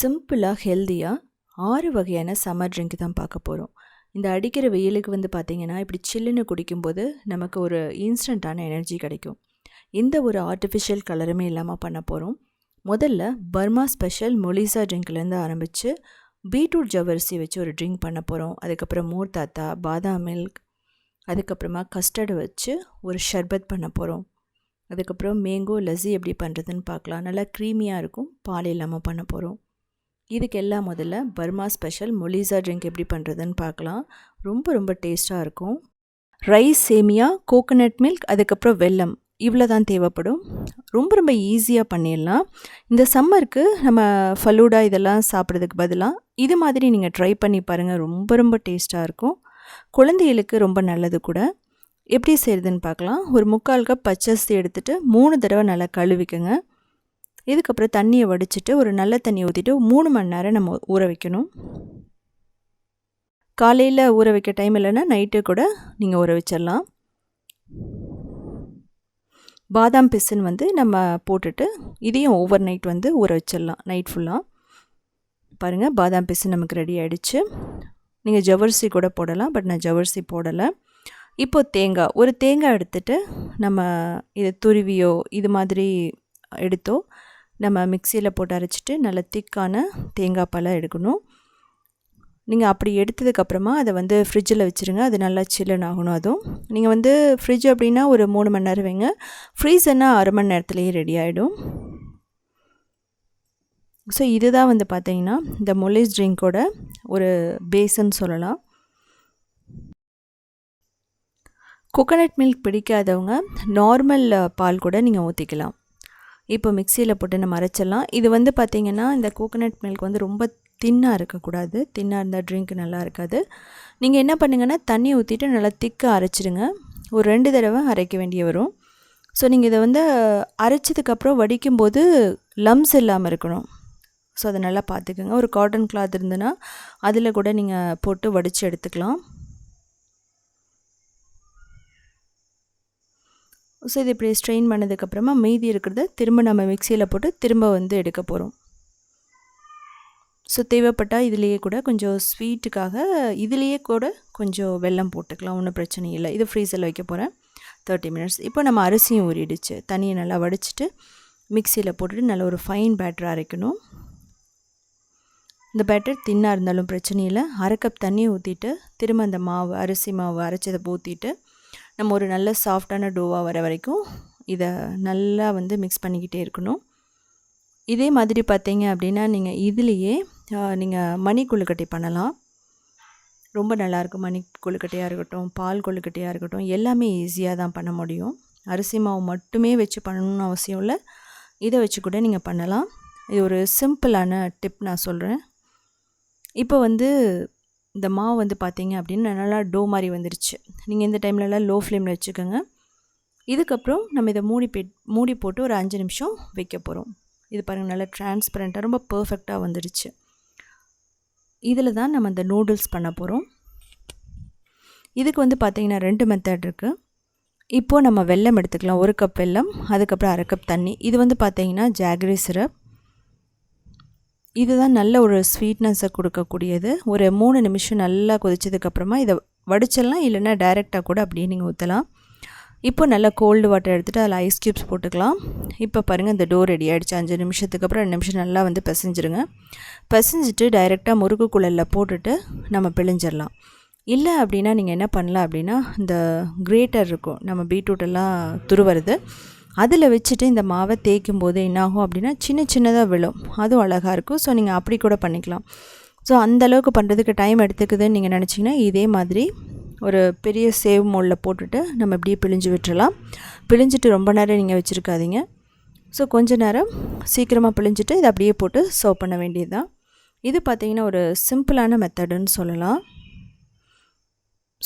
சிம்பிளாக ஹெல்த்தியாக ஆறு வகையான சம்மர் ட்ரிங்க் தான் பார்க்க போகிறோம் இந்த அடிக்கிற வெயிலுக்கு வந்து பார்த்திங்கன்னா இப்படி சில்லுன்னு குடிக்கும்போது நமக்கு ஒரு இன்ஸ்டண்ட்டான எனர்ஜி கிடைக்கும். எந்த ஒரு ஆர்டிஃபிஷியல் கலருமே இல்லாமல் பண்ண போகிறோம் முதல்ல பர்மா ஸ்பெஷல் மொலிசா ட்ரிங்க்லேருந்து ஆரம்பித்து பீட்ரூட் ஜவ்வரிசி வச்சு ஒரு ட்ரிங்க் பண்ண போகிறோம் அதுக்கப்புறம் மோர் தாத்தா பாதாம் மில்க் அதுக்கப்புறமா கஸ்டர்டு வச்சு ஒரு ஷர்பத் பண்ண போகிறோம் அதுக்கப்புறம் மேங்கோ லஸ்ஸி எப்படி பண்ணுறதுன்னு பார்க்கலாம். நல்லா க்ரீமியாக இருக்கும். பால் இல்லாமல் பண்ண போகிறோம் இதுக்கெல்லாம் முதல்ல பர்மா ஸ்பெஷல் மொலிசா ட்ரிங்க் எப்படி பண்ணுறதுன்னு பார்க்கலாம். ரொம்ப ரொம்ப டேஸ்ட்டாக இருக்கும். ரைஸ் சேமியா கோகோனட் மில்க் அதுக்கப்புறம் வெல்லம். இவ்வளோ தான் தேவைப்படும். ரொம்ப ரொம்ப ஈஸியாக பண்ணிடலாம். இந்த சம்மருக்கு நம்ம ஃபலூடா இதெல்லாம் சாப்பிட்றதுக்கு பதிலாக இது மாதிரி நீங்கள் ட்ரை பண்ணி பாருங்கள் ரொம்ப ரொம்ப டேஸ்ட்டாக இருக்கும். குழந்தைகளுக்கு ரொம்ப நல்லது கூட. எப்படி செய்கிறதுன்னு பார்க்கலாம். ஒரு முக்கால் கப் பச்சரிசி எடுத்துகிட்டு மூணு தடவை நல்லா கழுவிக்கங்க. இதுக்கப்புறம் தண்ணியை வடிச்சிட்டு ஒரு நல்ல தண்ணி ஊற்றிட்டு மூணு மணி நேரம் நம்ம ஊற வைக்கணும். காலையில் ஊற வைக்க டைம் இல்லைன்னா நைட்டு கூட நீங்கள் ஊற வச்சிடலாம். பாதாம் பிசின் வந்து நம்ம போட்டுட்டு இதையும் ஓவர் நைட் வந்து ஊற வச்சிடலாம் நைட் ஃபுல்லாக பாருங்கள் பாதாம் பிசின் நமக்கு ரெடி ஆகிடுச்சு நீங்கள் ஜவர்சி கூட போடலாம் பட் நான் ஜவர்சி போடலை. இப்போ தேங்காய் ஒரு தேங்காய் எடுத்துகிட்டு நம்ம இதை துருவியோ இது மாதிரி எடுத்தோ நம்ம மிக்சியில் போட்டு அரைச்சிட்டு நல்ல திக்கான தேங்காய் பழம் எடுக்கணும். நீங்கள் அப்படி எடுத்ததுக்கப்புறமா அதை வந்து ஃப்ரிட்ஜில் வச்சுருங்க. அது நல்லா சில்லுன்னு ஆகணும் அதுவும். நீங்கள் வந்து ஃப்ரிட்ஜ் அப்படின்னா ஒரு மூணு மணி நேரம் வைங்க. ஃப்ரீசர்னால் அரை மணி நேரத்துலேயே ரெடி ஆகிடும் ஸோ இதுதான் வந்து பார்த்தீங்கன்னா இந்த மொலிஸ் ட்ரிங்க்கோட ஒரு பேஸ்ன்னு சொல்லலாம். கோகோனட் மில்க் பிடிக்காதவங்க நார்மல் பால் கூட நீங்கள் ஊற்றிக்கலாம் இப்போ மிக்சியில் போட்டு நம்ம அரைச்சிடலாம். இது வந்து பார்த்திங்கன்னா இந்த கோகோனட் மில்க் வந்து ரொம்ப தின்னாக இருக்கக்கூடாது. தின்னாக இருந்தால் ட்ரிங்க் நல்லா இருக்காது. நீங்கள் என்ன பண்ணுங்கன்னா தண்ணி ஊற்றிட்டு நல்லா திக்காக அரைச்சிடுங்க. ஒரு ரெண்டு தடவை அரைக்க வேண்டிய வரும். ஸோ நீங்கள் இதை வந்து அரைச்சதுக்கப்புறம் வடிக்கும்போது லம்ஸ் இல்லாமல் இருக்கணும். ஸோ அதை நல்லா பார்த்துக்கோங்க. ஒரு காட்டன் கிளாத் இருந்ததுன்னா அதில் கூட நீங்கள் போட்டு வடித்து எடுத்துக்கலாம். ஸோ இது இப்படி ஸ்ட்ரெயின் பண்ணதுக்கப்புறமா மீதி இருக்கிறத திரும்ப நம்ம மிக்சியில் போட்டு திரும்ப வந்து எடுக்க போகிறோம் ஸோ தேவைப்பட்டால் இதுலேயே கூட கொஞ்சம் ஸ்வீட்டுக்காக இதுலேயே கூட கொஞ்சம் வெல்லம் போட்டுக்கலாம் ஒன்றும் பிரச்சனை இல்லை. இது ஃப்ரீசரில் வைக்க போகிறேன் தேர்ட்டி மினிட்ஸ் இப்போ நம்ம அரிசியும் ஊறிடுச்சு. தண்ணியை நல்லா வடிச்சிட்டு மிக்சியில் போட்டுட்டு நல்ல ஒரு ஃபைன் பேட்டர் அரைக்கணும். இந்த பேட்டர் தின்னாக இருந்தாலும் பிரச்சனை இல்லை. அரை கப் தண்ணியை ஊற்றிட்டு திரும்ப அந்த மாவு அரிசி மாவு அரைச்சதை ஊற்றிட்டு நம்ம ஒரு நல்ல சாஃப்டான டோவாக வர வரைக்கும் இதை நல்லா வந்து மிக்ஸ் பண்ணிக்கிட்டே இருக்கணும். இதே மாதிரி பார்த்தீங்க அப்படின்னா நீங்கள் இதுலேயே நீங்கள் மணி கொழுக்கட்டை பண்ணலாம். ரொம்ப நல்லாயிருக்கும் மணி கொழுக்கட்டையாக இருக்கட்டும் பால் கொழுக்கட்டையாக இருக்கட்டும் எல்லாமே ஈஸியாக தான் பண்ண முடியும். அரிசி மாவு மட்டுமே வச்சு பண்ணணும்னு அவசியம் இல்லை. இதை வச்சு கூட நீங்கள் பண்ணலாம். இது ஒரு சிம்பிளான டிப் நான் சொல்கிறேன் இப்போ வந்து இந்த மாவு வந்து பார்த்தீங்க அப்படின்னா நல்லா டோ மாதிரி வந்துருச்சு. நீங்கள் இந்த டைம்லலாம் லோ ஃப்ளேமில் வச்சுக்கோங்க. இதுக்கப்புறம் நம்ம இதை மூடி பே மூடி போட்டு ஒரு அஞ்சு நிமிஷம் வைக்க போகிறோம் இது பாருங்கள் நல்லா டிரான்ஸ்பரண்ட்டாக ரொம்ப பர்ஃபெக்டாக வந்துடுச்சு இதில் தான் நம்ம இந்த நூடுல்ஸ் பண்ண போகிறோம் இதுக்கு வந்து பார்த்திங்கன்னா ரெண்டு மெத்தட் இருக்குது இப்போது நம்ம வெல்லம் எடுத்துக்கலாம். ஒரு கப் வெல்லம் அதுக்கப்புறம் அரை கப் தண்ணி. இது வந்து பார்த்திங்கன்னா ஜாகரி சிரப் இதுதான் நல்ல ஒரு ஸ்வீட்னஸை கொடுக்கக்கூடியது. ஒரு மூணு நிமிஷம் நல்லா கொதிச்சதுக்கப்புறமா இதை வடிச்சிடலாம் இல்லைன்னா டைரெக்டாக கூட அப்படியே நீங்கள் ஊற்றலாம் இப்போ நல்லா கோல்டு வாட்டர் எடுத்துகிட்டு அதில் ஐஸ் க்யூப்ஸ் போட்டுக்கலாம். இப்போ பாருங்கள் இந்த டோர் ரெடி ஆகிடுச்சு அஞ்சு நிமிஷத்துக்கு அப்புறம் ரெண்டு நிமிஷம் நல்லா வந்து பிசைஞ்சிருங்க. பிசைஞ்சிட்டு டைரெக்டாக முறுக்கு குழலில் போட்டுட்டு நம்ம பிழிஞ்சிடலாம். இல்லை அப்படின்னா நீங்கள் என்ன பண்ணலாம் அப்படின்னா இந்த கிரேட்டர் இருக்கும் நம்ம பீட்ரூட்டெல்லாம் துருவருது அதில் வச்சுட்டு இந்த மாவை தேய்க்கும் போது என்னாகும் அப்படின்னா சின்ன சின்னதாக விழும். அதுவும் அழகாக இருக்கும். ஸோ நீங்கள் அப்படி கூட பண்ணிக்கலாம். ஸோ அந்தளவுக்கு பண்ணுறதுக்கு டைம் எடுத்துக்குதுன்னு நீங்கள் நினச்சிங்கன்னா இதே மாதிரி ஒரு பெரிய சேவ் மோலில் போட்டுட்டு நம்ம இப்படியே பிழிஞ்சு விட்டுறலாம். பிழிஞ்சிட்டு ரொம்ப நேரம் நீங்கள் வச்சுருக்காதீங்க. ஸோ கொஞ்ச நேரம் சீக்கிரமாக பிழிஞ்சிட்டு இதை அப்படியே போட்டு சர்வ் பண்ண வேண்டியது தான் இது பார்த்திங்கன்னா ஒரு சிம்பிளான மெத்தடுன்னு சொல்லலாம்.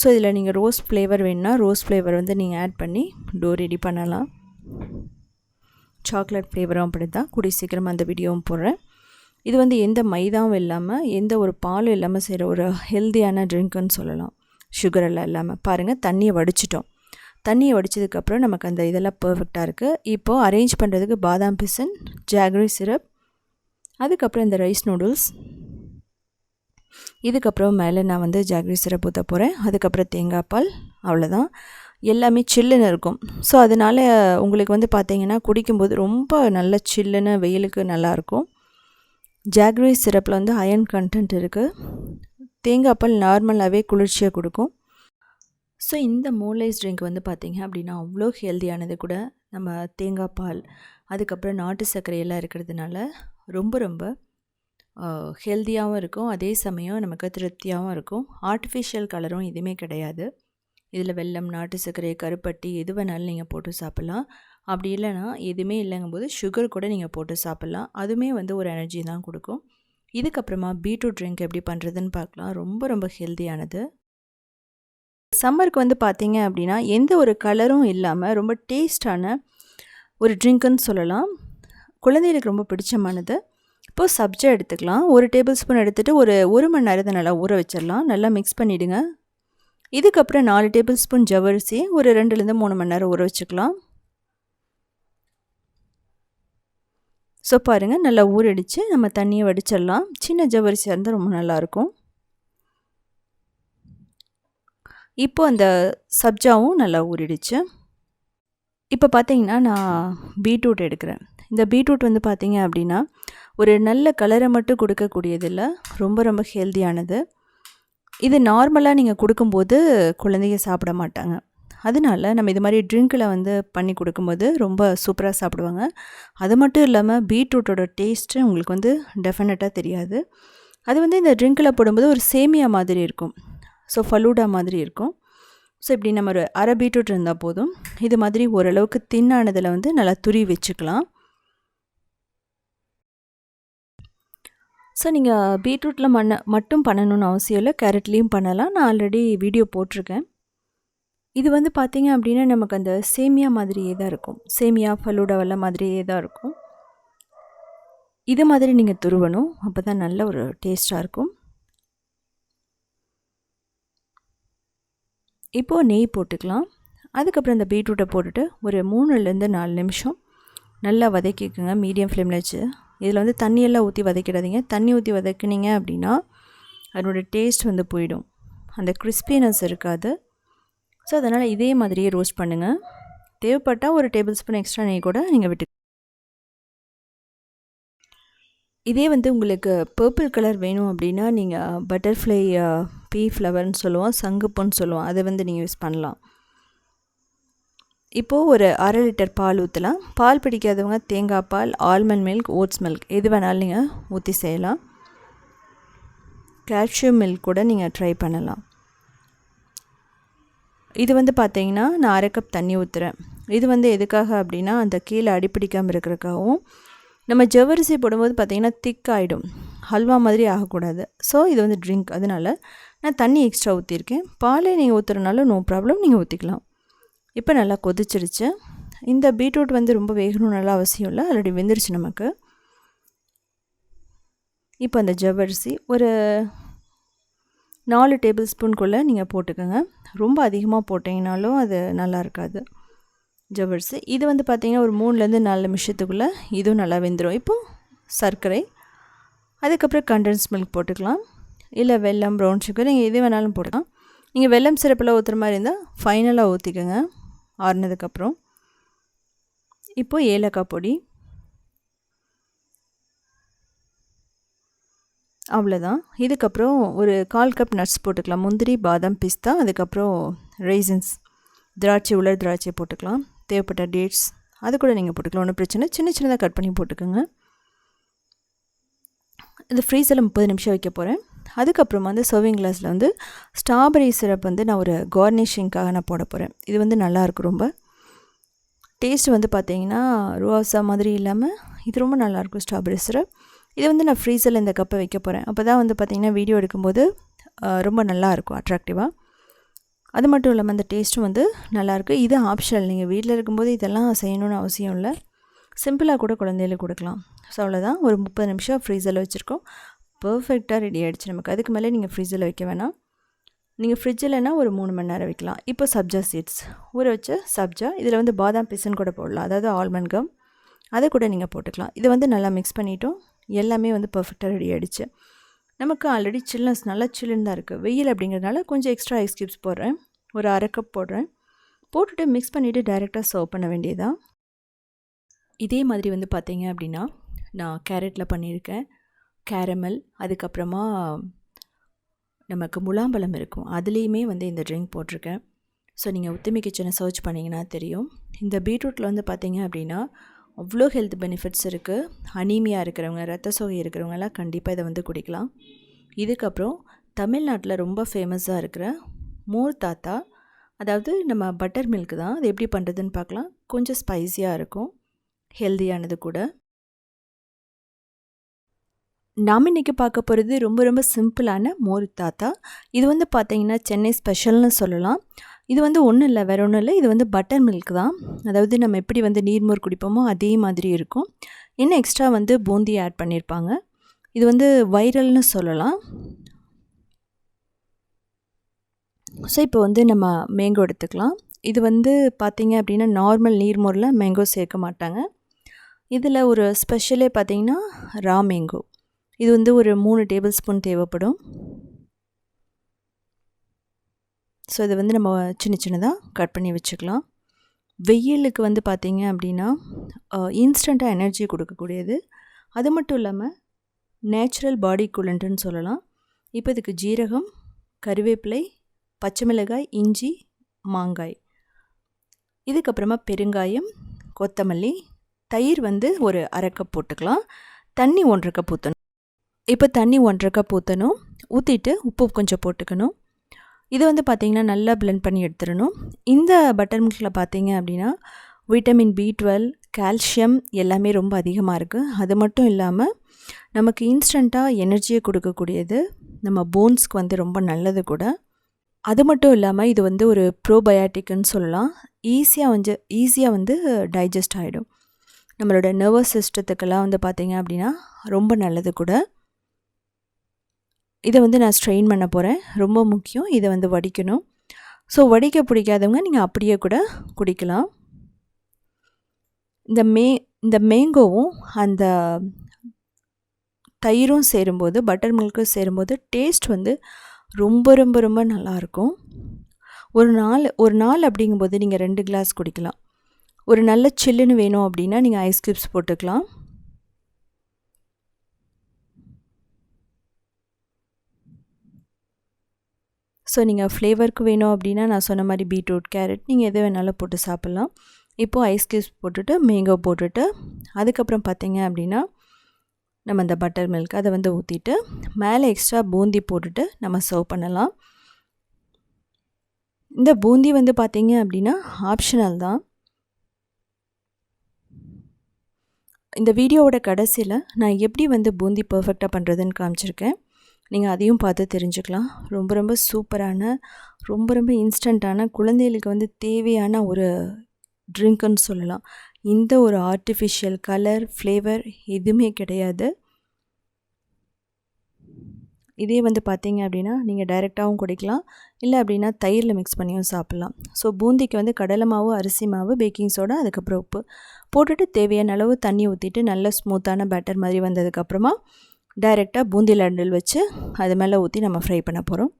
ஸோ இதில் நீங்கள் ரோஸ் ஃப்ளேவர் வேணுன்னா ரோஸ் ஃப்ளேவர் வந்து நீங்கள் ஆட் பண்ணி டோ ரெடி பண்ணலாம். சாக்லேட் ஃப்ளேவரும் அப்படி தான் கூடி சீக்கிரமாக அந்த வீடியோவும் போடுறேன். இது வந்து எந்த மைதாவும் இல்லாமல் எந்த ஒரு பாலும் இல்லாமல் செய்கிற ஒரு ஹெல்த்தியான ட்ரிங்க்குன்னு சொல்லலாம். சுகர் எல்லாம் இல்லாமல் பாருங்கள் தண்ணியை வடிச்சிட்டோம். தண்ணியை வடித்ததுக்கப்புறம் நமக்கு அந்த இதெல்லாம் பர்ஃபெக்டாக இருக்குது இப்போது அரேஞ்ச் பண்ணுறதுக்கு பாதாம் பிசன் ஜாகரி சிரப் அதுக்கப்புறம் இந்த ரைஸ் நூடுல்ஸ் இதுக்கப்புறம் மேலே நான் வந்து ஜாக்ரி சிரப் ஊற்ற போகிறேன் அதுக்கப்புறம் தேங்காய் பால் அவ்வளோதான் எல்லாமே சில்லுன்னு இருக்கும். ஸோ அதனால் உங்களுக்கு வந்து பார்த்திங்கன்னா குடிக்கும்போது ரொம்ப நல்ல சில்லுன்னு வெயிலுக்கு நல்லாயிருக்கும் ஜாக்ரி சிரப்பில் வந்து அயன் கண்டென்ட் இருக்குது தேங்காய் பால் நார்மலாகவே குளிர்ச்சியாக கொடுக்கும். ஸோ இந்த மோலைஸ் ட்ரிங்க் வந்து பார்த்திங்க அப்படின்னா அவ்வளோ ஹெல்த்தியானது கூட நம்ம தேங்காய் பால் அதுக்கப்புறம் நாட்டு சர்க்கரையெல்லாம் இருக்கிறதுனால ரொம்ப ரொம்ப ஹெல்த்தியாகவும் இருக்கும். அதே சமயம் நமக்கு திருப்தியாகவும் இருக்கும். ஆர்டிஃபிஷியல் கலரும் எதுவுமே கிடையாது. இதில் வெல்லம் நாட்டு சர்க்கரை கருப்பட்டி எது வேணாலும் நீங்கள் போட்டு சாப்பிட்லாம். அப்படி இல்லைன்னா எதுவுமே இல்லைங்கும்போது சுகர் கூட நீங்கள் போட்டு சாப்பிட்லாம். அதுவுமே வந்து ஒரு எனர்ஜி தான் கொடுக்கும். இதுக்கப்புறமா பீட்ரூட் ட்ரிங்க் எப்படி பண்ணுறதுன்னு பார்க்கலாம். ரொம்ப ரொம்ப ஹெல்த்தியானது சம்மருக்கு வந்து பார்த்தீங்க அப்படின்னா எந்த ஒரு கலரும் இல்லாமல் ரொம்ப டேஸ்டான ஒரு ட்ரிங்க்குன்னு சொல்லலாம். குழந்தைகளுக்கு ரொம்ப பிடிச்சமானது. இப்போது சப்ஜா எடுத்துக்கலாம். ஒரு டேபிள் ஸ்பூன் எடுத்துகிட்டு ஒரு ஒரு மணி நேரத்தை நல்லா ஊற வச்சிடலாம். நல்லா மிக்ஸ் பண்ணிவிடுங்க இதுக்கப்புறம் நாலு டேபிள் ஸ்பூன் ஜவரிசி ஒரு ரெண்டுலேருந்து மூணு மணி நேரம் ஊற வச்சுக்கலாம். ஸோ பாருங்கள் நல்லா ஊறடிச்சு. நம்ம தண்ணியை வடிச்சிடலாம். சின்ன ஜவரிசியாக இருந்தால் ரொம்ப நல்லாயிருக்கும். இப்போ அந்த சப்ஜாவும் நல்லா ஊறிடுச்சு. இப்போ பார்த்தீங்கன்னா நான் பீட்ரூட் எடுக்கிறேன். இந்த பீட்ரூட் வந்து பார்த்தீங்க அப்படின்னா ஒரு நல்ல கலரை மட்டும் கொடுக்கக்கூடியதில்லை. ரொம்ப ரொம்ப ஹெல்த்தியானது இது நார்மலாக நீங்கள் கொடுக்கும்போது குழந்தைங்க சாப்பிட மாட்டாங்க. அதனால நம்ம இது மாதிரி ட்ரிங்க்கில் வந்து பண்ணி கொடுக்கும்போது ரொம்ப சூப்பராக சாப்பிடுவாங்க. அது மட்டும் இல்லாமல் பீட்ரூட்டோட டேஸ்ட்டு உங்களுக்கு வந்து டெஃபினட்டாக தெரியாது. அது வந்து இந்த ட்ரிங்க்கில் போடும்போது ஒரு சேமியா மாதிரி இருக்கும். ஸோ ஃபலூடா மாதிரி இருக்கும். ஸோ இப்படி நம்ம ஒரு அரை பீட்ரூட் இருந்தால் போதும். இது மாதிரி ஓரளவுக்கு தின்னானதில் வந்து நல்லா துரி வச்சுக்கலாம். ஸோ நீங்கள் பீட்ரூட்டில் மண்ண மட்டும் பண்ணணும்னு அவசியம் இல்லை. கேரட்லேயும் பண்ணலாம். நான் ஆல்ரெடி வீடியோ போட்டிருக்கேன். இது வந்து பார்த்திங்க அப்படின்னா நமக்கு அந்த சேமியா மாதிரியே தான் இருக்கும். சேமியா ஃபலூடா மாதிரியே தான் இருக்கும். இது மாதிரி நீங்கள் துருவணும். அப்போ தான் நல்ல ஒரு டேஸ்ட்டாக இருக்கும். இப்போது நெய் போட்டுக்கலாம். அதுக்கப்புறம் இந்த பீட்ரூட்டை போட்டுட்டு ஒரு மூணுலேருந்து நாலு நிமிஷம் நல்லா வதக்கிக்கோங்க. மீடியம் ஃப்ளேமில் வச்சு இதில் வந்து தண்ணியெல்லாம் ஊற்றி வதக்கிடாதீங்க. தண்ணி ஊற்றி வதக்குனீங்க அப்படின்னா அதனோடய டேஸ்ட் வந்து போயிடும். அந்த கிறிஸ்பினஸ் இருக்காது. ஸோ அதனால் இதே மாதிரியே ரோஸ்ட் பண்ணுங்கள் தேவைப்பட்டால் ஒரு டேபிள் ஸ்பூன் எக்ஸ்ட்ரா நெய் கூட நீங்கள் விட்டு இதே வந்து உங்களுக்கு பர்பிள் கலர் வேணும் அப்படின்னா நீங்கள் பட்டர்ஃப்ளை பீ ஃப்ளவர்னு சொல்லுவோம் சங்குப்புன்னு சொல்லுவோம். அதை வந்து நீங்கள் யூஸ் பண்ணலாம். இப்போது ஒரு அரை லிட்டர் பால் ஊற்றலாம் பால் பிடிக்காதவங்க தேங்காய் பால் ஆல்மண்ட் மில்க் ஓட்ஸ் மில்க் எது வேணாலும் நீங்கள் ஊற்றி செய்யலாம். கேஷ்யூ மில்க் கூட நீங்கள் ட்ரை பண்ணலாம். இது வந்து பார்த்தீங்கன்னா நான் அரை கப் தண்ணி ஊற்றுறேன் இது வந்து எதுக்காக அப்படின்னா அந்த கீழே அடிப்பிடிக்காமல் இருக்கிறதுக்காகவும் நம்ம ஜவரிசி போடும்போது பார்த்திங்கன்னா திக் ஆகிடும் ஹல்வா மாதிரி ஆகக்கூடாது. ஸோ இது வந்து ட்ரிங்க் அதனால் நான் தண்ணி எக்ஸ்ட்ரா ஊற்றிருக்கேன் பாலே நீங்கள் ஊற்றுறனாலும் நோ ப்ராப்ளம் நீங்கள் ஊற்றிக்கலாம் இப்போ நல்லா கொதிச்சிருச்சு. இந்த பீட்ரூட் வந்து ரொம்ப வேகணும் நல்லா அவசியம் இல்லை. ஆல்ரெடி வெந்துருச்சு நமக்கு. இப்போ அந்த ஜவ்வரிசி ஒரு நாலு டேபிள் ஸ்பூன்குள்ளே நீங்கள் போட்டுக்கோங்க. ரொம்ப அதிகமாக போட்டிங்கனாலும் அது நல்லா இருக்காது. ஜவ்வரிசி. இது வந்து பார்த்திங்கன்னா ஒரு மூணுலேருந்து நாலு நிமிஷத்துக்குள்ளே இதுவும் நல்லா வெந்துடும் இப்போது சர்க்கரை. அதுக்கப்புறம் கண்டன்ஸ் மில்க் போட்டுக்கலாம். இல்லை வெல்லம் ப்ரௌன் சுகர் நீங்கள் எது வேணாலும் போடலாம் நீங்கள் வெல்லம் சிறப்பில் ஊற்றுற மாதிரி இருந்தால் ஃபைனலாக ஊற்றிக்கோங்க ஆறுனதுக்கப்புறம். இப்போது ஏலக்காய் பொடி. அவ்வளோதான். இதுக்கப்புறம் ஒரு கால் கப் நட்ஸ் போட்டுக்கலாம். முந்திரி பாதாம் பிஸ்தா அதுக்கப்புறம் ரைசன்ஸ் திராட்சை உலர் திராட்சை போட்டுக்கலாம். தேவைப்பட்ட டேட்ஸ் அது கூட நீங்கள் போட்டுக்கலாம். ஒன்றும் பிரச்சனை சின்ன சின்னதாக கட் பண்ணி போட்டுக்கோங்க. இந்த ஃப்ரீஸில் முப்பது நிமிஷம் வைக்க போகிறேன் அதுக்கப்புறமா வந்து சர்விங் கிளாஸில் வந்து ஸ்ட்ராபெரி சிரப் வந்து நான் ஒரு கார்னிஷிங்க்காக நான் போட போகிறேன் இது வந்து நல்லாயிருக்கும் ரொம்ப. டேஸ்ட் வந்து பார்த்தீங்கன்னா ரோசா மாதிரி இல்லாமல் இது ரொம்ப நல்லாயிருக்கும் ஸ்ட்ராபெரி சிரப் இது வந்து நான் ஃப்ரீஸில் இந்த கப்பை வைக்க போகிறேன் அப்போ தான் வந்து பார்த்திங்கன்னா வீடியோ எடுக்கும்போது ரொம்ப நல்லாயிருக்கும் அட்ராக்டிவாக அது மட்டும் இல்லாமல் அந்த டேஸ்ட்டும் வந்து நல்லாயிருக்கு இது ஆப்ஷனல் நீங்கள் வீட்டில் இருக்கும்போது இதெல்லாம் செய்யணும்னு அவசியம் இல்லை. சிம்பிளாக கூட குழந்தைகளுக்கு கொடுக்கலாம். ஸோ அவ்வளோதான் ஒரு முப்பது நிமிஷம் ஃப்ரீசரில் வச்சுருக்கோம். பர்ஃபெக்டாக ரெடி ஆகிடுச்சு நமக்கு. அதுக்கு மேலே நீங்கள் ஃப்ரிட்ஜில் வைக்க வேணாம். நீங்கள் ஃப்ரிட்ஜில்னா ஒரு மூணு மணி நேரம் வைக்கலாம். இப்போ சப்ஜா சீட்ஸ் ஊற வச்ச சப்ஜா இதில் வந்து பாதாம் பிசன் கூட போடலாம். அதாவது ஆல்மண்ட் கம் அதை கூட நீங்கள் போட்டுக்கலாம். இதை வந்து நல்லா மிக்ஸ் பண்ணிவிட்டோம் எல்லாமே வந்து பர்ஃபெக்டாக ரெடி ஆகிடுச்சு நமக்கு ஆல்ரெடி சில்னஸ் நல்லா சில்லுன்னு தான் இருக்குது வெயில் அப்படிங்கிறதுனால கொஞ்சம் எக்ஸ்ட்ரா ஐஸ் கியூப்ஸ் போடுறேன். ஒரு அரை கப் போடுறேன். போட்டுட்டு மிக்ஸ் பண்ணிவிட்டு டைரெக்டாக சர்வ் பண்ண வேண்டியதான் இதே மாதிரி வந்து பார்த்தீங்க அப்படின்னா நான் கேரட்டில் பண்ணியிருக்கேன். கேரமல் அதுக்கப்புறமா நமக்கு முலாம்பழம் இருக்கும். அதுலேயுமே வந்து இந்த ட்ரிங்க் போட்டிருக்கேன். ஸோ நீங்கள் உத்தமி கிச்சனை சர்ச் பண்ணிங்கன்னா தெரியும். இந்த பீட்ரூட்டில் வந்து பார்த்திங்க அப்படின்னா அவ்வளோ ஹெல்த் பெனிஃபிட்ஸ் இருக்குது அனீமியா இருக்கிறவங்க ரத்த சோகை இருக்கிறவங்கலாம் கண்டிப்பாக இதை வந்து குடிக்கலாம். இதுக்கப்புறம் தமிழ்நாட்டில் ரொம்ப ஃபேமஸாக இருக்கிற மோர் தாத்தா அதாவது நம்ம பட்டர் மில்க் தான். அது எப்படி பண்ணுறதுன்னு பார்க்கலாம். கொஞ்சம் ஸ்பைஸியாக இருக்கும். ஹெல்தியானது கூட. நாம் இன்றைக்கி பார்க்க போகிறது ரொம்ப ரொம்ப சிம்பிளான மோர் தாத்தா. இது வந்து பார்த்திங்கன்னா சென்னை ஸ்பெஷல்னு சொல்லலாம். இது வந்து ஒன்றும் இல்லை வேறு ஒன்றும் இல்லை. இது வந்து பட்டர் மில்க் தான். அதாவது நம்ம எப்படி வந்து நீர்மோர் குடிப்போமோ அதே மாதிரி இருக்கும். இன்னும் எக்ஸ்ட்ரா வந்து பூந்தி ஆட் பண்ணியிருப்பாங்க இது வந்து வைரல்னு சொல்லலாம். ஸோ இப்போ வந்து நம்ம மேங்கோ எடுத்துக்கலாம். இது வந்து பார்த்திங்க அப்படின்னா நார்மல் நீர்மோரில் மேங்கோ சேர்க்க மாட்டாங்க. இதில் ஒரு ஸ்பெஷலே பார்த்திங்கன்னா ரா மேங்கோ இது வந்து ஒரு மூணு டேபிள் ஸ்பூன் தேவைப்படும். ஸோ இதை வந்து நம்ம சின்ன சின்னதாக கட் பண்ணி வச்சுக்கலாம். வெயிலுக்கு வந்து பார்த்திங்க அப்படின்னா இன்ஸ்டண்ட்டாக எனர்ஜி கொடுக்கக்கூடியது. அது மட்டும் இல்லாமல் நேச்சுரல் பாடி கூலண்ட்டுன்னு சொல்லலாம். இப்போ இதுக்கு ஜீரகம் கருவேப்பிலை பச்சை மிளகாய் இஞ்சி மாங்காய். இதுக்கப்புறமா பெருங்காயம் கொத்தமல்லி தயிர் வந்து ஒரு அரை கப் போட்டுக்கலாம். தண்ணி ஒன்றரை கப் ஊற்றணும் இப்போ தண்ணி ஒன்றரை கப் ஊற்றணும் ஊற்றிட்டு உப்பு கொஞ்சம் போட்டுக்கணும். இது வந்து பார்த்திங்கன்னா நல்லா பிளெண்ட் பண்ணி எடுத்துடணும். இந்த பட்டர் மில்கில் பார்த்தீங்க அப்படின்னா விட்டமின் பி டுவெல் கால்சியம் எல்லாமே ரொம்ப அதிகமாக இருக்குது அது மட்டும் இல்லாமல் நமக்கு இன்ஸ்டண்ட்டாக எனர்ஜியை கொடுக்கக்கூடியது நம்ம போன்ஸ்க்கு வந்து ரொம்ப நல்லது கூட. அது மட்டும் இல்லாமல் இது வந்து ஒரு ப்ரோபயாட்டிக்னு சொல்லலாம். ஈஸியாக வந்து ஈஸியாக வந்து டைஜஸ்ட் ஆகிடும் நம்மளோட நர்வஸ் சிஸ்டத்துக்கெல்லாம் வந்து பார்த்திங்க அப்படின்னா ரொம்ப நல்லது கூட. இதை வந்து நான் ஸ்ட்ரெயின் பண்ண போகிறேன் ரொம்ப முக்கியம். இதை வந்து வடிக்கணும். ஸோ வடிக்க பிடிக்காதவங்க நீங்கள் அப்படியே கூட குடிக்கலாம். இந்த மே இந்த மேங்கோவும் அந்த தயிரும் சேரும்போது பட்டர் மில்க்கும் சேரும்போது டேஸ்ட் வந்து ரொம்ப ரொம்ப ரொம்ப நல்லாயிருக்கும். ஒரு நாள் ஒரு நாள் அப்படிங்கும்போது நீங்கள் ரெண்டு கிளாஸ் குடிக்கலாம். ஒரு நல்ல சில்லுன்னு வேணும் அப்படின்னா நீங்கள் ஐஸ் க்யூப்ஸ் போட்டுக்கலாம். ஸோ நீங்கள் ஃப்ளேவருக்கு வேணும் அப்படின்னா நான் சொன்ன மாதிரி பீட்ரூட் கேரட் நீங்கள் எது வேணாலும் போட்டு சாப்பிட்லாம். இப்போது ஐஸ் கியூஸ் போட்டுட்டு மேங்கோ போட்டுட்டு அதுக்கப்புறம் பார்த்தீங்க அப்படின்னா நம்ம இந்த பட்டர் மில்க் அதை வந்து ஊற்றிட்டு மேலே எக்ஸ்ட்ரா பூந்தி போட்டுட்டு நம்ம சர்வ் பண்ணலாம். இந்த பூந்தி வந்து பார்த்தீங்க அப்படின்னா ஆப்ஷனல் தான். இந்த வீடியோவோட கடைசியில் நான் எப்படி வந்து பூந்தி பர்ஃபெக்டாக பண்ணுறதுன்னு காமிச்சிருக்கேன். நீங்கள் அதையும் பார்த்து தெரிஞ்சுக்கலாம். ரொம்ப ரொம்ப சூப்பரான ரொம்ப ரொம்ப இன்ஸ்டண்ட்டான குழந்தைகளுக்கு வந்து தேவையான ஒரு ட்ரிங்க்குன்னு சொல்லலாம். இந்த ஒரு ஆர்டிஃபிஷியல் கலர் ஃப்ளேவர் எதுவுமே கிடையாது. இதே வந்து பார்த்தீங்க அப்படின்னா நீங்கள் டைரெக்டாகவும் குடிக்கலாம். இல்லை அப்படின்னா தயிரில் மிக்ஸ் பண்ணியும் சாப்பிட்லாம். ஸோ பூந்திக்கு வந்து கடலை மாவு அரிசி மாவு பேக்கிங் சோடா அதுக்கப்புறம் உப்பு. போட்டுட்டு தேவையான அளவு தண்ணி ஊற்றிட்டு நல்ல ஸ்மூத்தான பேட்டர் மாதிரி வந்ததுக்கப்புறமா டைரெக்டாக பூந்தி லண்டில் வச்சு அது மேலே ஊற்றி நம்ம ஃப்ரை பண்ண போகிறோம்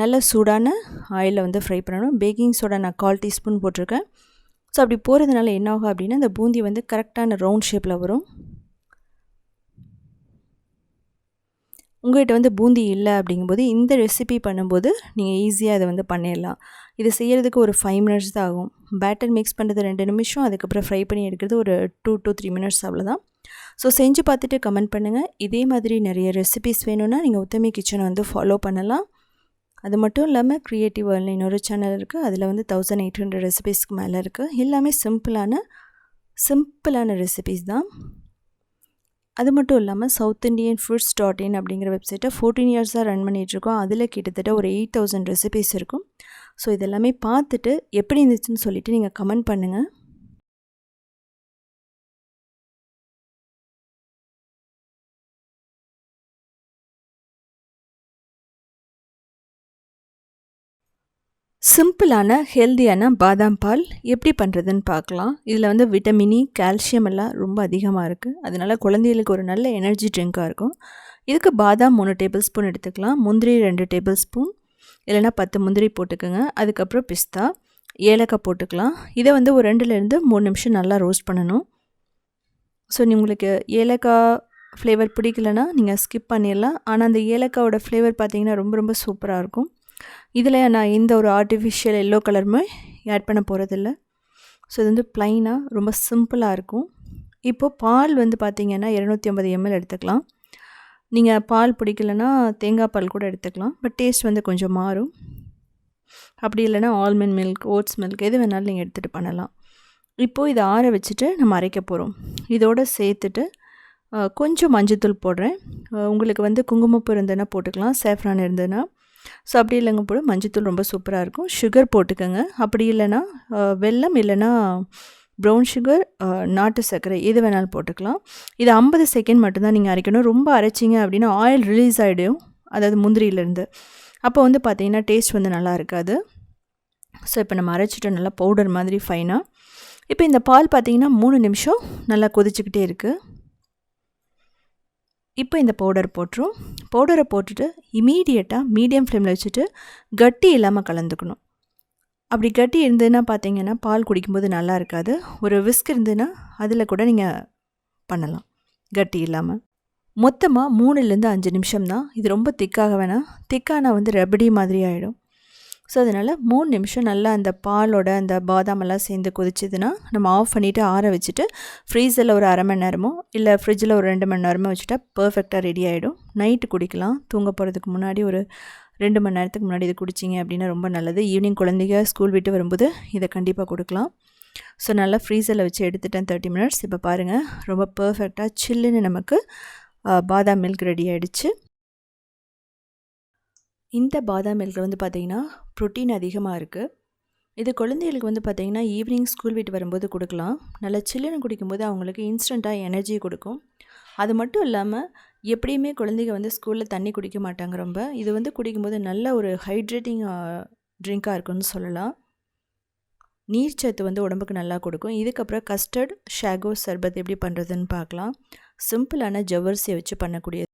நல்ல சூடான ஆயிலில் வந்து ஃப்ரை பண்ணணும். பேக்கிங் சோடா நான் கால் டீஸ்பூன் போட்டிருக்கேன். ஸோ அப்படி போகிறதுனால என்ன ஆகும் அப்படின்னா அந்த பூந்தி வந்து கரெக்டான ரவுண்ட் ஷேப்பில் வரும். உங்கள்கிட்ட வந்து பூந்தி இல்லை அப்படிங்கும்போது இந்த ரெசிபி பண்ணும்போது நீங்கள் ஈஸியாக அதை வந்து பண்ணிடலாம். இது செய்கிறதுக்கு ஒரு ஃபைவ் மினிட்ஸ் தான் ஆகும். பேட்டர் மிக்ஸ் பண்ணுறது ரெண்டு நிமிஷம் அதுக்கப்புறம் ஃப்ரை பண்ணி எடுக்கிறது ஒரு டூ டூ த்ரீ மினிட்ஸ் அவ்வளோதான் ஸோ செஞ்சு பார்த்துட்டு கமெண்ட் பண்ணுங்கள் இதே மாதிரி நிறைய ரெசிபிஸ் வேணும்னா நீங்கள் உத்தமி கிச்சனை வந்து ஃபாலோ பண்ணலாம். அது மட்டும் இல்லாமல் க்ரியேட்டிவ் வேர்ல்டு இன்னொரு சேனல் இருக்குது அதில் வந்து தௌசண்ட் எயிட் ஹண்ட்ரட் ரெசிபீஸ்க்கு மேலே இருக்குது எல்லாமே சிம்பிளான சிம்பிளான ரெசிபிஸ் தான். அது மட்டும் இல்லாமல் south Indian foods dot in அப்படிங்கிற வெப்சைட்டை ஃபோர்டீன் இயர்ஸாக ரன் பண்ணிகிட்ருக்கோம் அதில் கிட்டத்தட்ட ஒரு எயிட் தௌசண்ட் ரெசிபிஸ் இருக்கும். ஸோ இதெல்லாமே பார்த்துட்டு எப்படி இருந்துச்சுன்னு சொல்லிவிட்டு நீங்கள் கமெண்ட் பண்ணுங்கள் சிம்பிளான ஹெல்த்தியான பாதாம் பால் எப்படி பண்ணுறதுன்னு பார்க்கலாம். இதில் வந்து விட்டமினி கால்சியம் e, எல்லாம் ரொம்ப அதிகமாக இருக்குது அதனால் குழந்தைகளுக்கு ஒரு நல்ல எனர்ஜி ட்ரிங்காக இருக்கும். இதுக்கு பாதாம் மூணு டேபிள் ஸ்பூன் எடுத்துக்கலாம். முந்திரி ரெண்டு டேபிள் ஸ்பூன் இல்லைனா பத்து முந்திரி போட்டுக்கோங்க. அதுக்கப்புறம் பிஸ்தா. ஏலக்காய் போட்டுக்கலாம். இதை வந்து ஒரு ரெண்டுலேருந்து மூணு நிமிஷம் நல்லா ரோஸ்ட் பண்ணணும். ஸோ உங்களுக்கு ஏலக்காய் ஃப்ளேவர் பிடிக்கலனா நீங்கள் ஸ்கிப் பண்ணிடலாம். ஆனால் அந்த ஏலக்காவோட ஃப்ளேவர் பார்த்தீங்கன்னா ரொம்ப ரொம்ப சூப்பராக இருக்கும். இதில் நான் எந்த ஒரு ஆர்டிஃபிஷியல் எல்லோ கலருமே ஆட் பண்ண போகிறதில்ல ஸோ இது வந்து ப்ளைனாக ரொம்ப சிம்பிளாக இருக்கும். இப்போது பால் வந்து பார்த்திங்கன்னா இரநூத்தி ஐம்பது எம்எல் எடுத்துக்கலாம். நீங்கள் பால் பிடிக்கலன்னா தேங்காய் பால் கூட எடுத்துக்கலாம். பட் டேஸ்ட் வந்து கொஞ்சம் மாறும். அப்படி இல்லைனா ஆல்மண்ட் மில்க் ஓட்ஸ் மில்க் எது வேணாலும் நீங்கள் எடுத்துகிட்டு பண்ணலாம். இப்போது இதை ஆற வச்சுட்டு நம்ம அரைக்க போகிறோம் இதோடு சேர்த்துட்டு கொஞ்சம் மஞ்சத்தூள் போடுறேன். உங்களுக்கு வந்து குங்குமப்பூ இருந்ததுன்னா போட்டுக்கலாம். சேஃப்ரான் இருந்ததுன்னா ஸோ அப்படி இல்லைங்க போது மஞ்சத்தூள் ரொம்ப சூப்பராக இருக்கும். சுகர் போட்டுக்கோங்க. அப்படி இல்லைன்னா வெல்லம் இல்லைன்னா ப்ரௌன் சுகர் நாட்டு சர்க்கரை எது வேணாலும் போட்டுக்கலாம். இது ஐம்பது செகண்ட் மட்டும்தான் நீங்கள் அரைக்கணும். ரொம்ப அரைச்சிங்க அப்படின்னா ஆயில் ரிலீஸ் ஆகிடும் அதாவது முந்திரியிலேருந்து. அப்போ வந்து பார்த்திங்கன்னா டேஸ்ட் வந்து நல்லா இருக்காது. ஸோ இப்போ நம்ம அரைச்சிட்டோம் நல்லா பவுடர் மாதிரி ஃபைனாக இப்போ இந்த பால் பார்த்திங்கன்னா மூணு நிமிஷம் நல்லா கொதிச்சுக்கிட்டே இருக்குது இப்போ இந்த பவுடர் போட்டுரும். பவுடரை போட்டுட்டு இமீடியட்டாக மீடியம் ஃப்ளேமில் வச்சுட்டு கட்டி இல்லாமல் கலந்துக்கணும். அப்படி கட்டி இருந்ததுன்னா பார்த்தீங்கன்னா பால் குடிக்கும்போது நல்லா இருக்காது. ஒரு விஸ்க் இருந்ததுன்னா அதில் கூட நீங்கள் பண்ணலாம். கட்டி இல்லாமல் மொத்தமாக மூணுலேருந்து அஞ்சு நிமிஷம் தான் இது ரொம்ப திக்காக வேணாம். திக்கானா வந்து ரபடி மாதிரி ஆகிடும் ஸோ அதனால் மூணு நிமிஷம் நல்லா அந்த பாலோட அந்த பாதாமெல்லாம் சேர்ந்து கொதிச்சதுன்னா நம்ம ஆஃப் பண்ணிவிட்டு ஆற வச்சுட்டு ஃப்ரீஸரில் ஒரு அரை மணி நேரமோ இல்லை ஃப்ரிட்ஜில் ஒரு ரெண்டு மணி நேரமோ வச்சுட்டா பர்ஃபெக்டாக ரெடி ஆகிடும் நைட்டு குடிக்கலாம். தூங்க போகிறதுக்கு முன்னாடி ஒரு ரெண்டு மணி நேரத்துக்கு முன்னாடி இது குடிச்சிங்க அப்படின்னா ரொம்ப நல்லது. ஈவினிங் குழந்தைங்க ஸ்கூல் விட்டு வரும்போது இதை கண்டிப்பாக கொடுக்கலாம். ஸோ நல்லா ஃப்ரீசரில் வச்சு எடுத்துட்டேன் தேர்ட்டி மினிட்ஸ் இப்போ பாருங்கள் ரொம்ப பர்ஃபெக்டாக சில்லுன்னு நமக்கு பாதாம் மில்க் ரெடி ஆகிடுச்சு இந்த பாதாம் மில்கில் வந்து பார்த்திங்கன்னா ப்ரோட்டீன் அதிகமாக இருக்குது இது குழந்தைகளுக்கு வந்து பார்த்திங்கன்னா ஈவினிங் ஸ்கூல் விட்டு வரும்போது கொடுக்கலாம். நல்லா சில்லுன்னு குடிக்கும்போது அவங்களுக்கு இன்ஸ்டண்ட்டாக எனர்ஜி கொடுக்கும். அது மட்டும் இல்லாமல் எப்படியுமே குழந்தைங்க வந்து ஸ்கூலில் தண்ணி குடிக்க மாட்டாங்க ரொம்ப. இது வந்து குடிக்கும்போது நல்ல ஒரு ஹைட்ரேட்டிங் ட்ரிங்காக இருக்குன்னு சொல்லலாம். நீர்ச்சத்து வந்து உடம்புக்கு நல்லா கொடுக்கும். இதுக்கப்புறம் கஸ்டர்ட் ஷாகோ சர்பத் எப்படி பண்ணுறதுன்னு பார்க்கலாம். சிம்பிளான ஜவ்வரிசியை வச்சு பண்ணக்கூடியது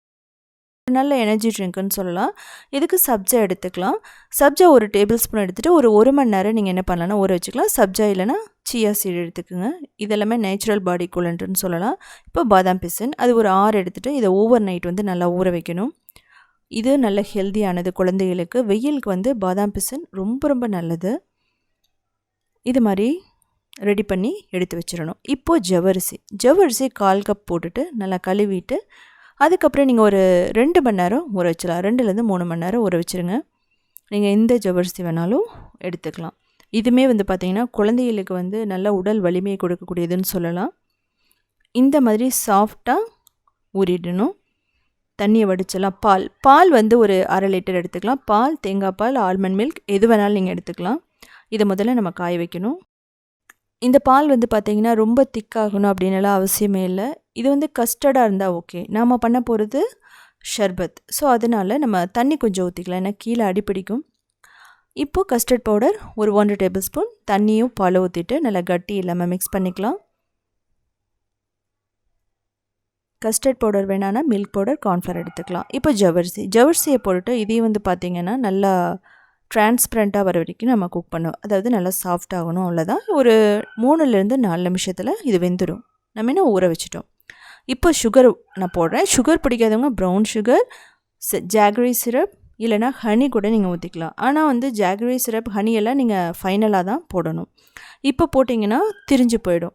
நல்ல எனர்ஜி ட்ரிங்க்குன்னு சொல்லலாம். இதுக்கு சப்ஜா எடுத்துக்கலாம். சப்ஜா ஒரு டேபிள் ஸ்பூன் எடுத்துகிட்டு ஒரு ஒரு மணி நேரம் நீங்கள் என்ன பண்ணலாம்னா ஊற வச்சுக்கலாம். சப்ஜா இல்லைனா சியா சீடு எடுத்துக்கோங்க. இதெல்லாமே நேச்சுரல் பாடி கூலண்ட்டுன்னு சொல்லலாம். இப்போ பாதாம் பிசன். அது ஒரு ஆறு எடுத்துகிட்டு இதை ஓவர் நைட் வந்து நல்லா ஊற வைக்கணும். இது நல்ல ஹெல்த்தியானது குழந்தைகளுக்கு. வெயிலுக்கு வந்து பாதாம் பிசன் ரொம்ப ரொம்ப நல்லது. இது மாதிரி ரெடி பண்ணி எடுத்து வச்சிடணும். இப்போது ஜவரிசி ஜவ்வரிசி கால் கப் போட்டுட்டு நல்லா கழுவிட்டு அதுக்கப்புறம் நீங்கள் ஒரு ரெண்டு மணி நேரம் ஊற வச்சிடலாம். ரெண்டுலேருந்து மூணு மணி நேரம் ஊற வச்சுருங்க. நீங்கள் எந்த ஜவ்வரிசி வேணாலும் எடுத்துக்கலாம். இதுவுமே வந்து பார்த்திங்கன்னா குழந்தைகளுக்கு வந்து நல்ல உடல் வலிமையை கொடுக்கக்கூடியதுன்னு சொல்லலாம். இந்த மாதிரி சாஃப்டாக ஊறிடணும். தண்ணியை வடிச்சலாம் பால். பால் வந்து ஒரு அரை லிட்டர் எடுத்துக்கலாம். பால் தேங்காய் பால் ஆல்மண்ட் மில்க் எது வேணாலும் நீங்கள் எடுத்துக்கலாம். இதை முதல்ல நம்ம காய வைக்கணும். இந்த பால் வந்து பார்த்திங்கன்னா ரொம்ப திக்காகணும் அப்படின்னுலாம் அவசியமே இல்லை. இது வந்து கஸ்டர்டாக இருந்தால் ஓகே நாம் பண்ண போகிறது ஷர்பத் ஸோ அதனால் நம்ம தண்ணி கொஞ்சம் ஊற்றிக்கலாம் ஏன்னா கீழே அடிப்பிடிக்கும் இப்போது கஸ்டர்ட் பவுடர் ஒரு ஒன்றரை டேபிள் ஸ்பூன் தண்ணியும் பால் ஊற்றிட்டு நல்லா கட்டி இல்லாமல் மிக்ஸ் பண்ணிக்கலாம். கஸ்டர்ட் பவுடர் வேணான்னா மில்க் பவுடர் கார்ன்ஃப்ளவர் எடுத்துக்கலாம். இப்போ ஜவர்சி ஜவர்சியை போட்டுட்டு இதையும் வந்து பார்த்திங்கன்னா நல்லா டிரான்ஸ்பரண்ட்டாக வர வரைக்கும் நம்ம குக் பண்ணுவோம் அதாவது நல்லா சாஃப்ட் ஆகணும் அவ்வளோதான் ஒரு மூணுலேருந்து நாலு நிமிஷத்தில் இது வெந்துடும் நம்ம என்ன ஊற வச்சுட்டோம்? இப்போ சுகர் நான் போடுறேன். சுகர் பிடிக்காதவங்க ப்ரௌன் சுகர் ஜாகரி சிரப் இல்லைனா ஹனி கூட நீங்கள் ஊற்றிக்கலாம் ஆனால் வந்து ஜாகரி சிரப் ஹனியெல்லாம் நீங்கள் ஃபைனலாக தான் போடணும். இப்போ போட்டிங்கன்னா திரிஞ்சு போயிடும்.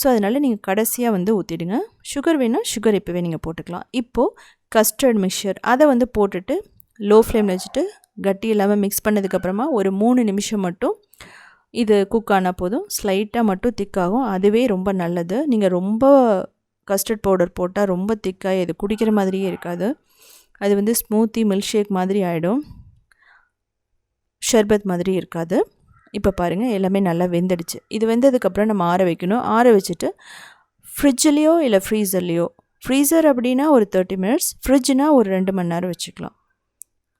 ஸோ அதனால் நீங்கள் கடைசியாக வந்து ஊற்றிடுங்க சுகர் வேணால் சுகர் இப்போவே நீங்கள் போட்டுக்கலாம். இப்போது கஸ்டர்ட் மிக்சர் அதை வந்து போட்டுட்டு லோ ஃப்ளேமில் வச்சுட்டு கட்டி இல்லாமல் மிக்ஸ் பண்ணதுக்கப்புறமா ஒரு மூணு நிமிஷம் மட்டும் இது குக் ஆனால் போதும். ஸ்லைட்டாக மட்டும் திக்காகும் அதுவே ரொம்ப நல்லது. நீங்கள் ரொம்ப கஸ்டர்ட் பவுடர் போட்டால் ரொம்ப திக்காக இது குடிக்கிற மாதிரியே இருக்காது. அது வந்து ஸ்மூத்தி மில்க் ஷேக் மாதிரி ஆகிடும் ஷர்பத் மாதிரி இருக்காது. இப்போ பாருங்கள் எல்லாமே நல்லா வெந்துடுச்சு. இது வெந்ததுக்கப்புறம் நம்ம ஆற வைக்கணும். ஆற வச்சுட்டு ஃப்ரிட்ஜ்லேயோ இல்லை ஃப்ரீசர்லேயோ ஃப்ரீசர் அப்படின்னா ஒரு தேர்ட்டி மினிட்ஸ் ஃப்ரிட்ஜ்னால் ஒரு ரெண்டு மணி நேரம் வச்சுக்கலாம்.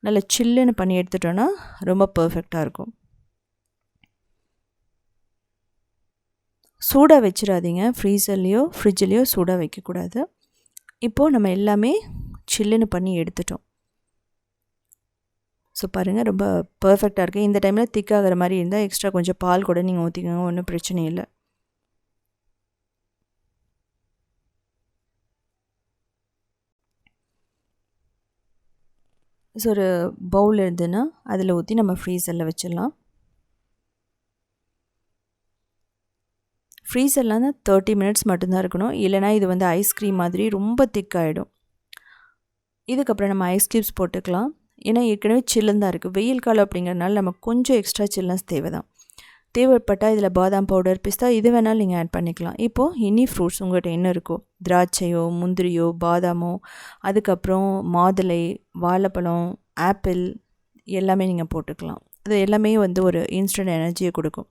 நல்லா சில்லுன்னு பண்ணி எடுத்துட்டோன்னா ரொம்ப பர்ஃபெக்டாக இருக்கும். சூடாக வச்சிடாதீங்க. ஃப்ரீசர்லேயோ ஃப்ரிட்ஜ்லேயோ சூடாக வைக்கக்கூடாது. இப்போது நம்ம எல்லாமே சில்லுன்னு பண்ணி எடுத்துட்டோம். ஸோ பாருங்கள் ரொம்ப பர்ஃபெக்டாக இருக்குது இந்த டைமில் திக்காகிற மாதிரி இருந்தால் எக்ஸ்ட்ரா கொஞ்சம் பால் கூட நீங்கள் ஊற்றிக்கோங்க ஒன்றும் பிரச்சனை இல்லை. ஸோ ஒரு பவுல் இருந்ததுன்னா அதில் ஊற்றி நம்ம ஃப்ரீசரில் வச்சிடலாம். ஃப்ரீசர்லாம் தான் தேர்ட்டி மினிட்ஸ் மட்டும்தான் இருக்கணும். இல்லைனா இது வந்து ஐஸ்கிரீம் மாதிரி ரொம்ப திக்காகிடும் இதுக்கப்புறம் நம்ம ஐஸ் க்யூப்ஸ் போட்டுக்கலாம். ஏன்னா ஏற்கனவே சில்லுன்னு தான் இருக்குது வெயில் காலம் அப்படிங்கிறதுனால நமக்கு கொஞ்சம் எக்ஸ்ட்ரா சில்னஸ் தேவை தான் தேவைப்பட்டால் இதில் பாதாம் பவுடர் பிஸ்தா இது வேணாலும் நீங்கள் ஆட் பண்ணிக்கலாம். இப்போது எனி ஃப்ரூட்ஸ் உங்கள்கிட்ட என்ன இருக்கோ திராட்சையோ முந்திரியோ பாதாமோ அதுக்கப்புறம் மாதுளை வாழைப்பழம் ஆப்பிள் எல்லாமே நீங்கள் போட்டுக்கலாம். அது எல்லாமே வந்து ஒரு இன்ஸ்டன்ட் எனர்ஜியை கொடுக்கும்.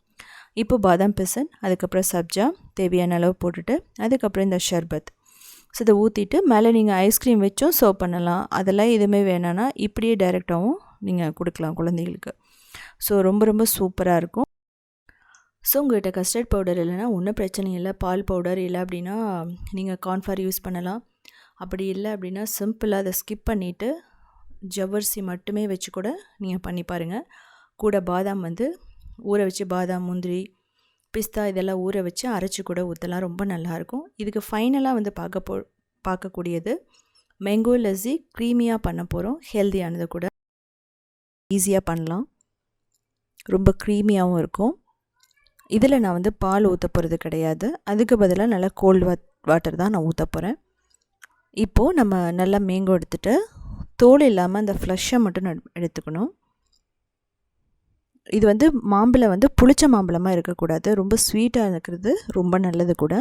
இப்போ பாதாம் பிசன் அதுக்கப்புறம் சப்ஜா தேவையான அளவு போட்டுட்டு அதுக்கப்புறம் இந்த ஷர்பத். ஸோ இதை ஊற்றிட்டு மேலே நீங்கள் ஐஸ்கிரீம் வச்சும் சர்வ் பண்ணலாம். அதெல்லாம் எதுவுமே வேணான்னா இப்படியே டைரெக்டாகவும் நீங்கள் கொடுக்கலாம் குழந்தைகளுக்கு. ஸோ ரொம்ப ரொம்ப சூப்பராக இருக்கும். ஸோ உங்கள்கிட்ட கஸ்டர்ட் பவுடர் இல்லைன்னா ஒன்றும் பிரச்சனை இல்லை. பால் பவுடர் இல்லை அப்படின்னா நீங்கள் கான்ஃபார் யூஸ் பண்ணலாம். அப்படி இல்லை அப்படின்னா சிம்பிளாக அதை ஸ்கிப் பண்ணிவிட்டு ஜவ்வரிசி மட்டுமே வச்சு கூட நீங்கள் பண்ணி பாருங்கள் கூட பாதாம் வந்து ஊற வச்சு பாதாம் முந்திரி பிஸ்தா இதெல்லாம் ஊற வச்சு அரைச்சி கூட ஊற்றலாம் ரொம்ப நல்லாயிருக்கும் இதுக்கு ஃபைனலாக வந்து பார்க்க போ பார்க்கக்கூடியது மேங்கோ லஸ்ஸி க்ரீமியாக பண்ண போகிறோம் ஹெல்த்தியானது கூட ஈஸியாக பண்ணலாம். ரொம்ப க்ரீமியாகவும் இருக்கும். இதில் நான் வந்து பால் ஊற்ற போகிறது கிடையாது. அதுக்கு பதிலாக நல்லா கோல்டு வாட் வாட்டர் தான் நான் ஊற்ற போகிறேன் இப்போது நம்ம நல்லா மேங்கோ எடுத்துகிட்டு தோல் இல்லாமல் அந்த ஃப்ளஷ்ஷை மட்டும் எடுத்துக்கணும். இது வந்து மாம்பழம் வந்து புளிச்ச மாம்பழமாக இருக்கக்கூடாது. ரொம்ப ஸ்வீட்டாக இருக்கிறது ரொம்ப நல்லது கூட.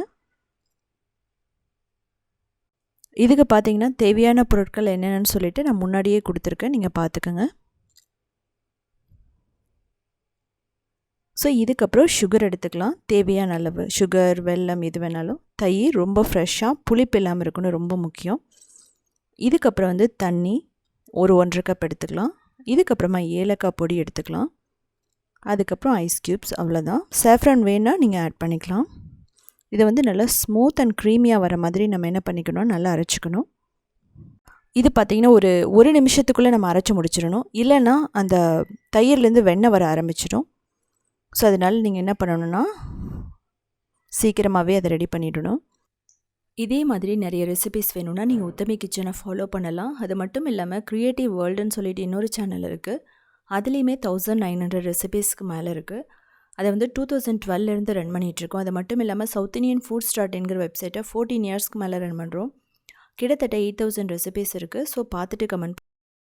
இதுக்கு பார்த்தீங்கன்னா தேவையான பொருட்கள் என்னென்னு சொல்லிவிட்டு நான் முன்னாடியே கொடுத்துருக்கேன். நீங்கள் பார்த்துக்கோங்க. ஸோ இதுக்கப்புறம் சுகர் எடுத்துக்கலாம். தேவையான அளவு. சுகர் வெல்லம் எது வேணாலும். தயிர் ரொம்ப ஃப்ரெஷ்ஷாக புளிப்பு இல்லாமல் இருக்கணும் ரொம்ப முக்கியம். இதுக்கப்புறம் வந்து தண்ணி ஒரு ஒன்றரை கப் எடுத்துக்கலாம். இதுக்கப்புறமா ஏலக்காய் பொடி எடுத்துக்கலாம். அதுக்கப்புறம் ஐஸ் க்யூப்ஸ் அவ்வளோதான் சேஃப்ரான் வேணால் நீங்கள் ஆட் பண்ணிக்கலாம். இதை வந்து நல்லா ஸ்மூத் அண்ட் க்ரீமியாக வர மாதிரி நம்ம என்ன பண்ணிக்கணும்? நல்லா அரைச்சிக்கணும். இது பார்த்திங்கன்னா ஒரு ஒரு நிமிஷத்துக்குள்ளே நம்ம அரைச்சி முடிச்சிடணும். இல்லைன்னா அந்த தயிர்லேருந்து வெண்ணெய் வர ஆரம்பிச்சிடும். ஸோ அதனால் நீங்கள் என்ன பண்ணணுன்னா சீக்கிரமாகவே அதை ரெடி பண்ணிடணும். இதே மாதிரி நிறைய ரெசிபிஸ் வேணும்னா நீங்கள் உத்தமி கிச்சனை ஃபாலோ பண்ணலாம். அது மட்டும் இல்லாமல் க்ரியேட்டிவ் வேர்ல்டுன்னு சொல்லிட்டு இன்னொரு சேனல் இருக்குது அதுலேயுமே தௌசண்ட் நைன் ஹண்ட்ரட் ரெசிபீஸ்க்கு மேலே இருக்குது அதை வந்து டூ தௌசண்ட் டுவெல்லேருந்து ரன் பண்ணிகிட்ருக்கோம் அது மட்டும் இல்லாமல் சவுத் இண்டியன் ஃபுட் ஸ்டார்ட் என்கிற வெப்சைட்டை ஃபோர்டீன் இயர்ஸ்க்கு மேலே ரன் பண்ணுறோம் கிட்டத்தட்ட எயிட் தௌசண்ட் ரெசிபீஸ் இருக்குது ஸோ பார்த்துட்டு கமெண்ட்